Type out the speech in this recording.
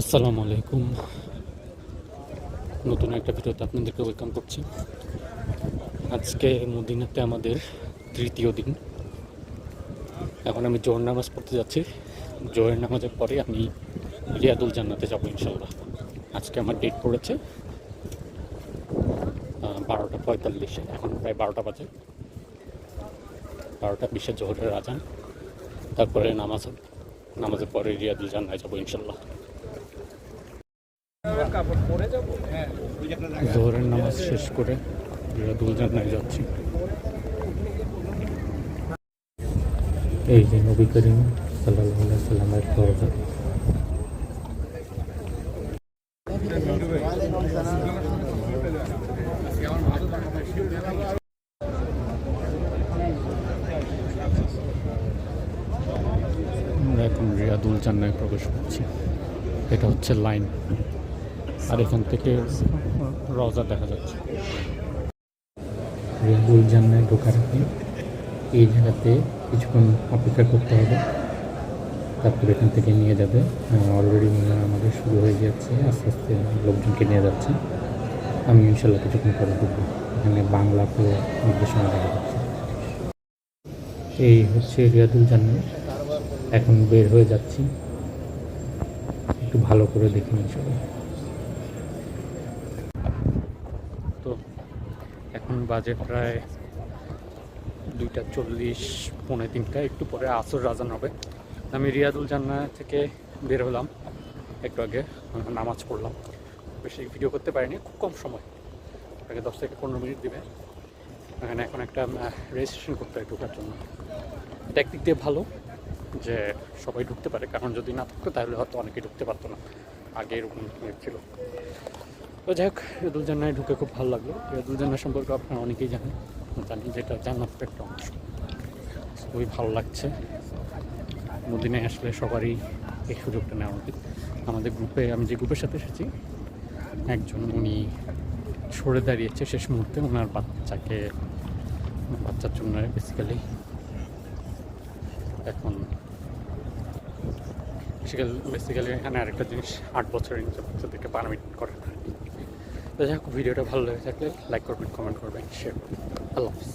আসসালামু আলাইকুম। নতুন একটা ভিডিওতে আপনাদেরকে ওয়েলকাম করছি। আজকে মদিনাতে আমাদের তৃতীয় দিন। এখন আমি জোহর নামাজ পড়তে যাচ্ছি। জোহর নামাজের পরে আমি রিয়াদুল জান্নাতে যাব ইনশাল্লাহ আজকে আমার ডেট পড়েছে বারোটা পঁয়তাল্লিশে। এখন প্রায় বারোটা বাজে। বারোটা বিশে জোহরের আজান। তারপরে নামাজ নামাজের পরে রিয়াদুল জান্নায় যাব ইনশাল্লাহ জোহরের নামাজ শেষ করে রিয়াদুল জান্নায় যাচ্ছি। এই যে নবী করিম সাল্লামের দরজা। এখন রিয়াদুল জান্নায় প্রবেশ করছি। এটা হচ্ছে লাইন। আর এখান থেকে রজা দেখা যাচ্ছে। রিয়াদুল জান্নায় ঢোকার আগে এই জায়গাতে কিছুক্ষণ অপেক্ষা করতে হবে। তারপর এখান থেকে নিয়ে যাবে। অলরেডি মনে হয় আমাদের শুরু হয়ে যাচ্ছে আস্তে আস্তে লোকজনকে নিয়ে যাচ্ছে। আমি ইনশাল্লাহ কিছুক্ষণ পরে ঢুকবো। এখানে বাংলা পুরো নির্দেশনা দেখা যাচ্ছে। এই হচ্ছে রিয়াদুল জান্নাত। এখন বের হয়ে যাচ্ছি। একটু ভালো করে দেখে নিই সবাই তো এখন বাজে প্রায় দুইটা চল্লিশ, পৌনে তিনটা, একটু পরে আসর রাজান হবে। আমি রিয়াদুল জান্না থেকে বের হলাম, একটু আগে নামাজ পড়লাম। বেশি ভিডিও করতে পারিনি, খুব কম সময়। আগে দশ থেকে পনেরো মিনিট দিবে। এখানে এখন একটা রেজিস্ট্রেশন করতে হয় ঢোকার জন্য। একদিক দিয়ে ভালো যে সবাই ঢুকতে পারে, কারণ যদি না থাকতো তাহলে হয়তো অনেকে ঢুকতে পারতো না। আগে এরকম ছিল। তো যাই হোক রেদুল জান্নায় ঢুকে খুব ভালো লাগল। রেদুল জান্না সম্পর্কে আপনারা অনেকেই জানেন, জানি যেটা জান্নাতের একটা অংশ খুবই ভালো লাগছে। মদিনায় আসলে সবারই এই সুযোগটা নেওয়া উচিত। আমাদের গ্রুপে, আমি যে গ্রুপের সাথে এসেছি, একজন উনি সরে দাঁড়িয়েছে শেষ মুহূর্তে। ওনার বাচ্চাকে বাচ্চার জন্য বেসিক্যালি এখন বেসিক্যালি এখানে আরেকটা জিনিস, আট বছরের নিচে বাচ্চাদেরকে পারমিট করে। তো যাই হোক, ভিডিওটা ভালো লেগে থাকলে লাইক করবেন কমেন্ট করবেন শেয়ার করবেন। আল্লাহ হাফিজ।